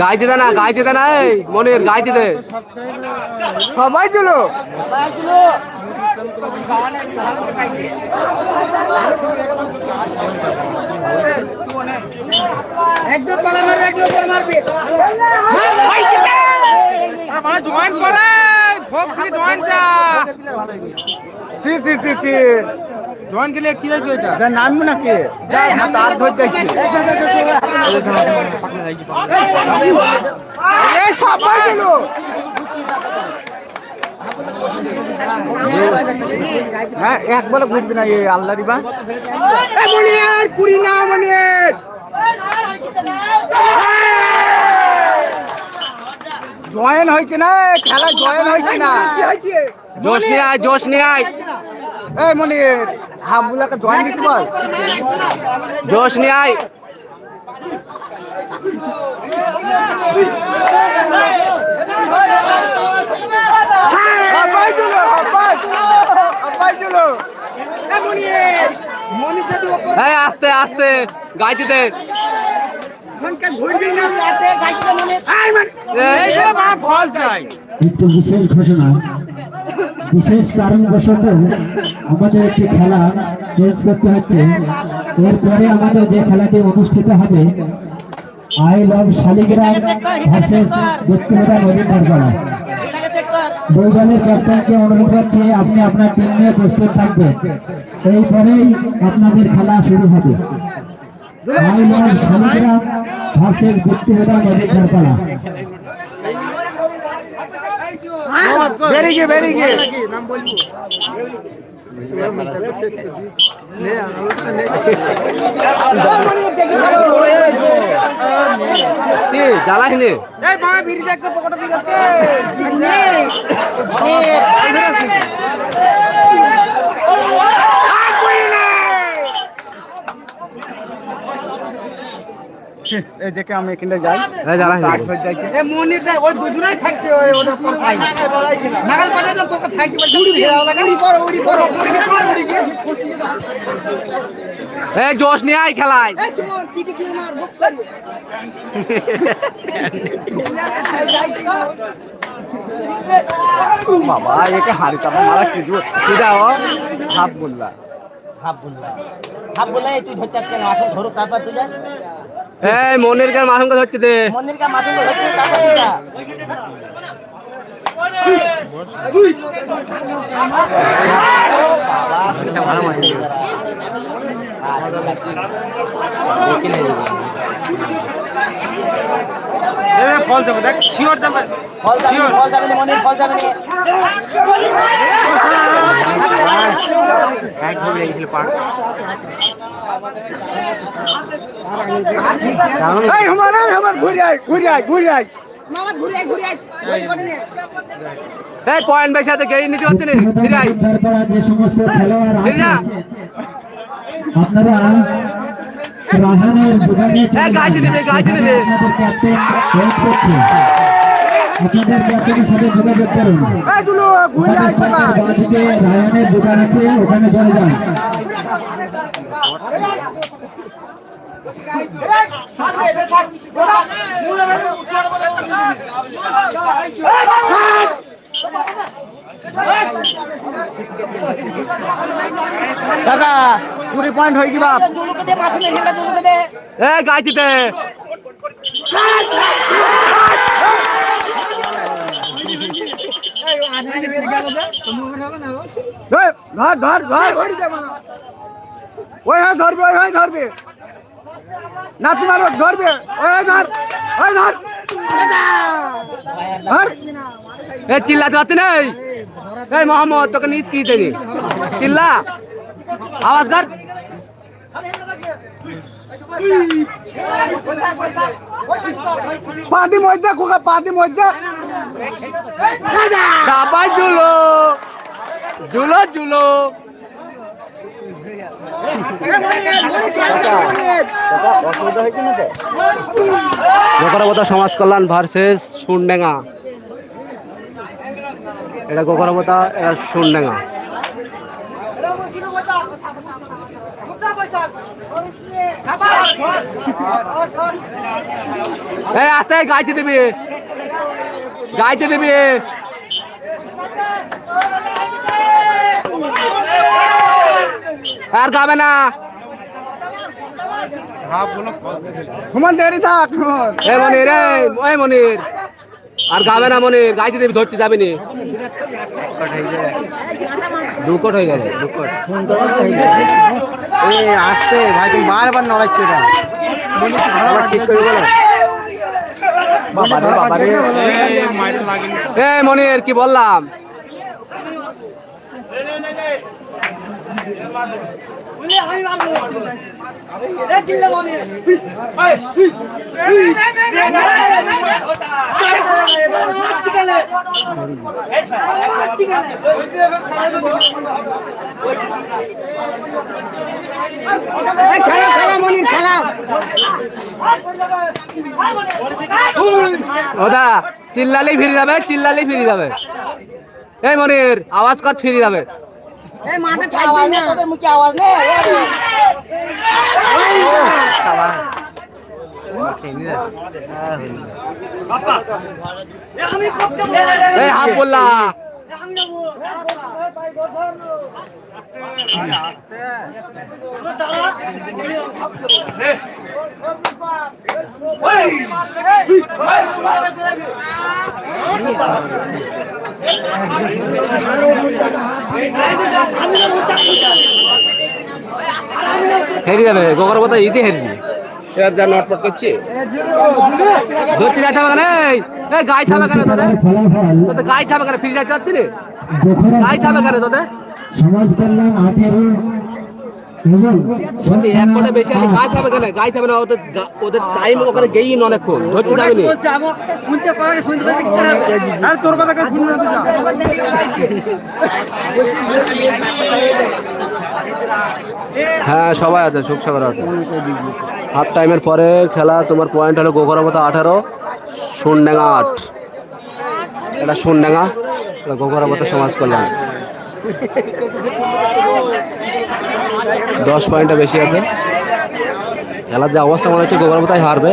গাই দিতে না গাই দিতে না এই মনির গাই দিতে সবাই দিল একদম তলা মারবে একদম উপর মারবে। মানে জয়েন করে ভোগ থেকে জয়েন যা। C C C C. Join কে কি হয়েছে এটা? যা নামবো নাকি? যা তার সবাই দিল হ্যাঁ এক বলে ঘুরবি না এই আল্লাহ রিবা মনিয়ার কুড়ি না মনিয়ার জয়েন হয়েছে না খেলা জয়েন হয়েছে না। জোশ নিয়ে আয় জোশ নিয়ে আয়। এই মনির। হাবুলাকে জয়েন দিতে বল জোশ নিয়ে আয়। আস্তে আস্তে গাইতে মানে একটু বিশেষ ঘোষণা বিশেষ কারণবশত আমাদের একটি খেলা চেঞ্জ করতে হচ্ছে। এরপরে আমাদের যে খেলাটি অনুষ্ঠিত হবে আই লাভ শালিগ্রাম দুই দলের ক্যাপ্টেনকে অনুরোধ করছি, আপনি আপনার টিম নিয়ে প্রস্তুত থাকবেন। এরপরেই আপনাদের খেলা শুরু হবে। আই লাভ শালিগ্রাম ভার্সেস দক্ষিণা নদী পারগলা বেরিয়ে বেরিয়ে গিয়ে। সি জ্বালাই নে। পকেটে বিড়ি আছে এই দেখে আমি এখানে যাই এই জ্বালাই নে কাঠ হয়ে যাইছে এ মনে দেয় ওই দুজনেই থাকছে ওই ওদের পর পাই নাগাল পাটা তো তোকে ছাইতে পারে উড়ি ঘেরাও লাগে উড়ি পড়ো উড়ি গিয়ে পড়ো উড়ি গিয়ে এই জোশ নিয়ে আয় খেলায়। বাবা একে হাড়ি চাপা মারা কিছু ও হাফ বললা হাফ বললা হাফ বললা তুই ধরতে আসলে ধরো তারপর তুই যা এই মনির কার মাসঙ্গ ধরছে দে। মন্দির কা মাসুল ধরতে তারপর তুই যা ফল যাবে দেখ শিওর যাবে ফল যাবে ফল ফল এই আমার এই আমার ঘুরে আয় ঘুরে আয় ঘুরে আয়। এই পয়েন্ট বেশি আছে গেই নিতে পারছি না ফিরে আয়। যে সমস্ত খেলোয়াড় আছে আপনারা রাহানের দোকানে এই গাছ দিবে, গাছ দিবে। ক্যাপ্টেন ওয়েট করছে আপনাদের ক্যাপ্টেনের সাথে যোগাযোগ করুন এই দুলু ঘুরে আয় বাঁদিকে দোকান আছে ওখানে চলে যান। দাদা কুড়ি পয়েন্ট হয়ে গাছ দিতে ধর ধর ধর ধর। ওই হ্যাঁ ধরবে, ওই হ্যাঁ ধরবে। না তোমার ধরবে। ওই হ্যাঁ ধর, ওই ধর। ধর। এই চিল্লাতে পারছি না এই মোহাম্মদ, তোকে নিজ কি দেনি চিল্লা। আওয়াজ কর পাতি মধ্যে, খোকা পাতি মধ্যে। সবাই ঝুলো। ঝুলো ঝুলো। গোকরাবতা সমাজ কল্যাণ ভার্সেস সুনডেঙ্গা এটা গোকরাবতা এটা সুনডেঙ্গা এই আস্তে, গাইতে দিবি। গাইতে দিবি। আর গাবে না। সমান, দেরি থাক। এ মনির এ মনির। আর না মনির গাইতে দিবি ধরতে নি। দুকট হয়ে গেছে আসতে ভাই, তুমি বারবার নড়াচ্ছ এটা। মনির, কি বললাম? ওদা চিল্লালেই ফিরে যাবে চিল্লালেই ফিরে যাবে। এই মনির আওয়াজ কর ফিরে যাবে। তোদের মুখে আওয়াজ নেই? এই হাফ বললা। হেরি যাবে গোবর কথা ইতি হেরি এবার যা নটপট করছে। ধরতে যাইতে হবে কেন? এই? এই গাই থাকবে কেন তোদের? তোদের গাই থাকবে কেন? ফিরে যাইতে পারছি গাই থাকবে কেন তোদের? সমাজ কল্যাণ আঠেরো এবং এক কোটা বেশি আছে গাই থাকবে কেন? গাই থাকবে না ওদের ওদের টাইম ওখানে গেই অনেকক্ষণ ধরতে যাবে না। তোর কথা কেউ শুনবে না তুই যা। হ্যাঁ সবাই আছে সুখ সাগর আছে। হাফ টাইমের পরে খেলা তোমার পয়েন্ট হলো গোকরামতা আঠারো, সোনডাঙ্গা আট। এটা সোনডাঙ্গা, এটা গোকরামতা সমাজ কল্যাণ। দশ পয়েন্টটা বেশি আছে। খেলার যে অবস্থা মনে হচ্ছে গোকরামতাই হারবে।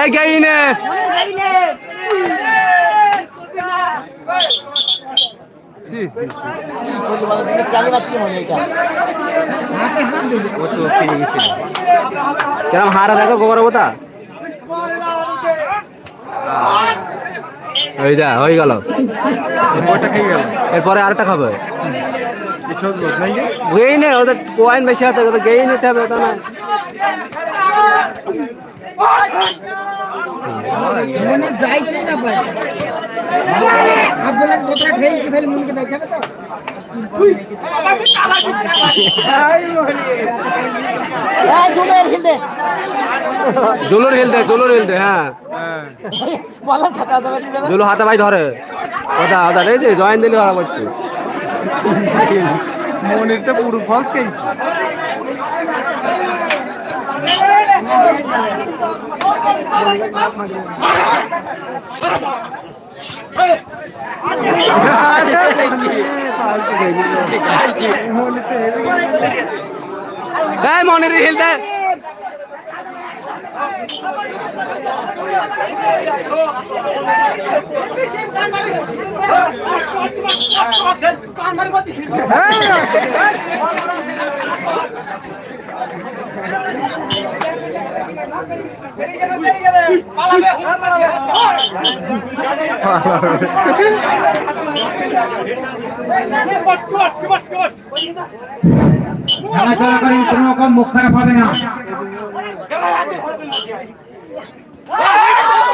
এই গাইনে। কেরম হারা দেখো গোবর বোতা? ওই যা হয়ে গেল। এরপরে আরেকটা খাবে। গেই নে ওদের পয়েন্ট বেশি আছে ওদের গেই নিতে হবে তো না। যাইছে না ভাই। আপনার কথা খেলছে খালি মনকে দেখাবে তো। এই হিন্দে জুলুর হিলতে জুলুর হিলতে হ্যাঁ। জুলু হাতে ভাই ধরে। ওটা ওটা রে যে জয়েন দিলে ধরা পড়ছে মনির তো পুরো ফলস এই মনের হিল দে। খেলা চলাকালীন কোনো রকম মুখ খারাপ হবে না।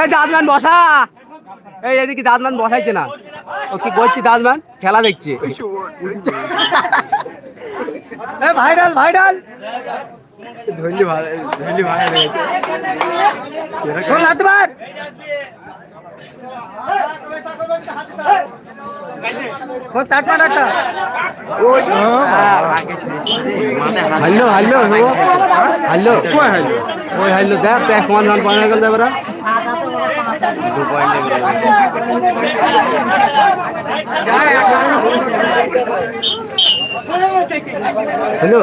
এই দাদমান বসা। এই এদিকে দাদমান বসাইছে না। ও কি করছি দাদমান খেলা দেখছে। এ ভাইরাল ভাইরাল। শোন হাতে হারলো হারলো হারলো ওই হারলো দেখ দেখ সমান রান পয়েন্ট হয়ে গেল এবার। হ্যালো।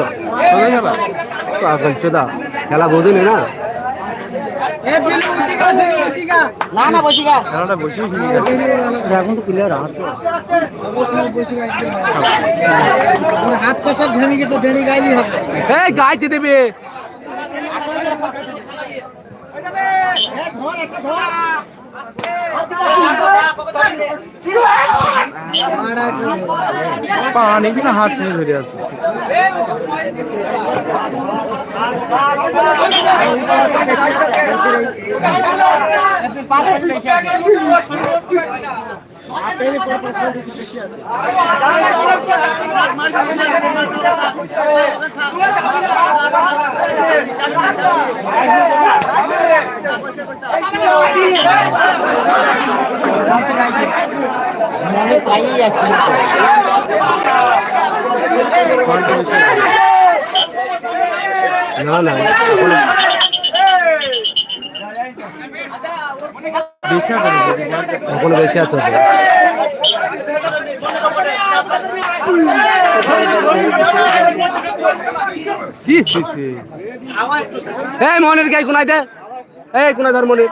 পাগল চোদা খেলা বোঝেনি না? না না বসি গা। এখন তো ক্লিয়ার হাত হাত পা সব ঘেমে গেছে ডেড়ি গাইলি হবে। এই গাইতে দেবে। পানি কিনা হাত নিয়ে ধরে আছে। পাইয়ে যাচ্ছি না না এখন বেশি আছে মনের গাই কোনাই দে। এই কোনাই ধর মনির।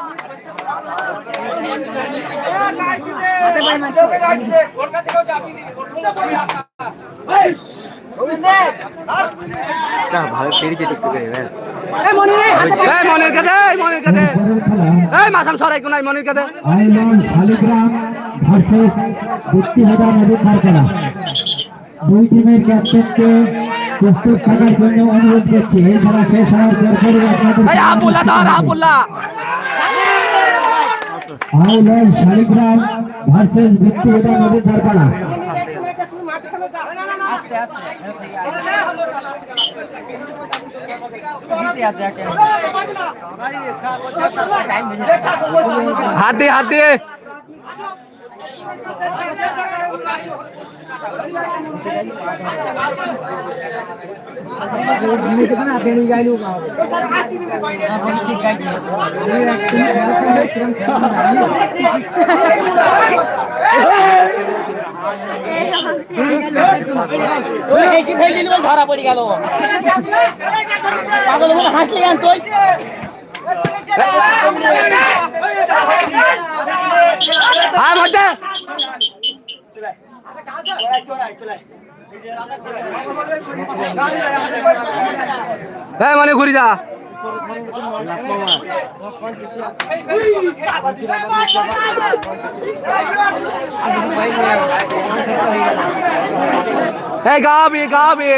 এই মনের কাছে এই মনের কাছে এই মাসাম সরাই কোনাই মনের কাছে ভার্সেস বুদ্ধিহাদা নদীর ধারপাড়া দুই টিমের ক্যাপ্টেনকে প্রস্তুত থাকার জন্য অনুরোধ করছি। এই খেলা শেষ হওয়ার পরপরই আপনাদের এই আবুল্লা ধর আবুল্লা আইলন শালিগ্রাম ভার্সেস বুদ্ধিহাদা নদীর ধারপাড়া হাত দিয়ে হাত দিয়ে ধরা পড়ে গেল হাসলি কেন তুই হ্যাঁ এই মানে ঘুরি যা। এই গাবি গাবি।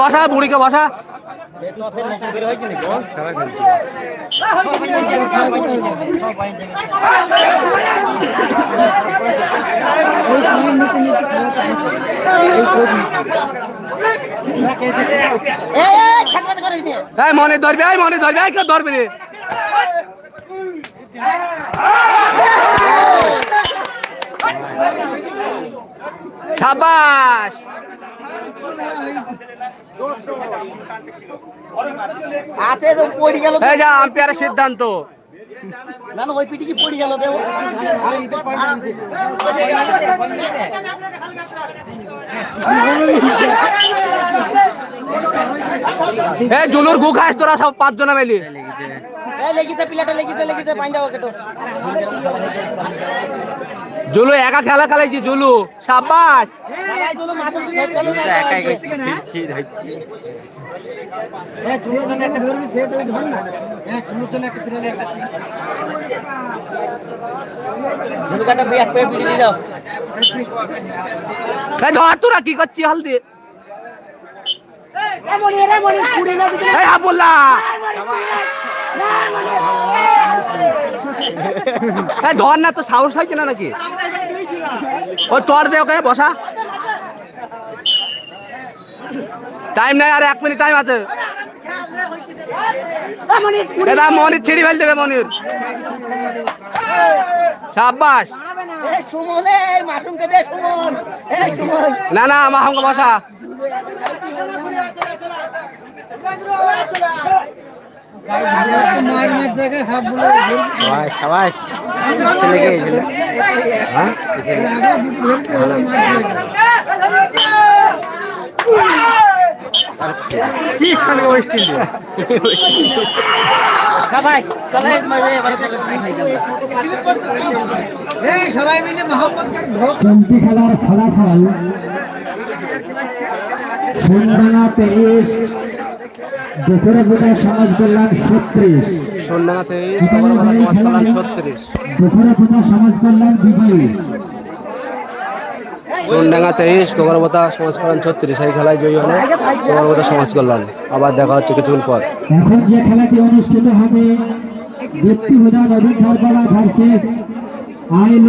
বসা বুড়িকে বসা। মনে ধরবি মনে ধরবি কেউ ধরবি রে। সাবাস। তো যা আম্পায়ারের সিদ্ধান্ত। না না ওই পিটি কি পড়ে গেল দেও এই জুলুর গু খাস তোরা সব পাঁচ জনা মিলি। এই লেগিতে পিলাটা লেগিতে লেগিতে পাইন দাও কেটো জুলু একা খেলা খেলাইছি জুলু। সাবাস ধর তোরা কি করছিস হালদি? এই ধর না তো সাহস হয়েছে না নাকি? ও চড় দে ওকে বসা। টাইম নাই আর এক মিনিট টাইম আছে। দাদা মনির ছিড়ি ফেল দেবে মনির। সাব্বাস। না না আমার বসা। কি খালি সবাই মিলে মোহাম্মদ চলতি খেলার ফলাফল সুন্দরা তেইশ। দুপুরপুরা সমাজ কল্যাণ ছত্রিশ। সমাজ কল্যাণ ছত্রিশ। দুপুরপুরা সমাজ কল্যাণ বিজয়ী। সোনডাঙ্গা তেইশ গোবরবতা সমাজ কল্যাণ ছত্রিশ। এই খেলায় জয়ী হলো গোবরবতা সমাজ কল্যাণ। আবার দেখা হচ্ছে কিছুক্ষণ পর। এখন যে খেলাটি অনুষ্ঠিত হবে অভিজ্ঞতা ভার্সেস আইন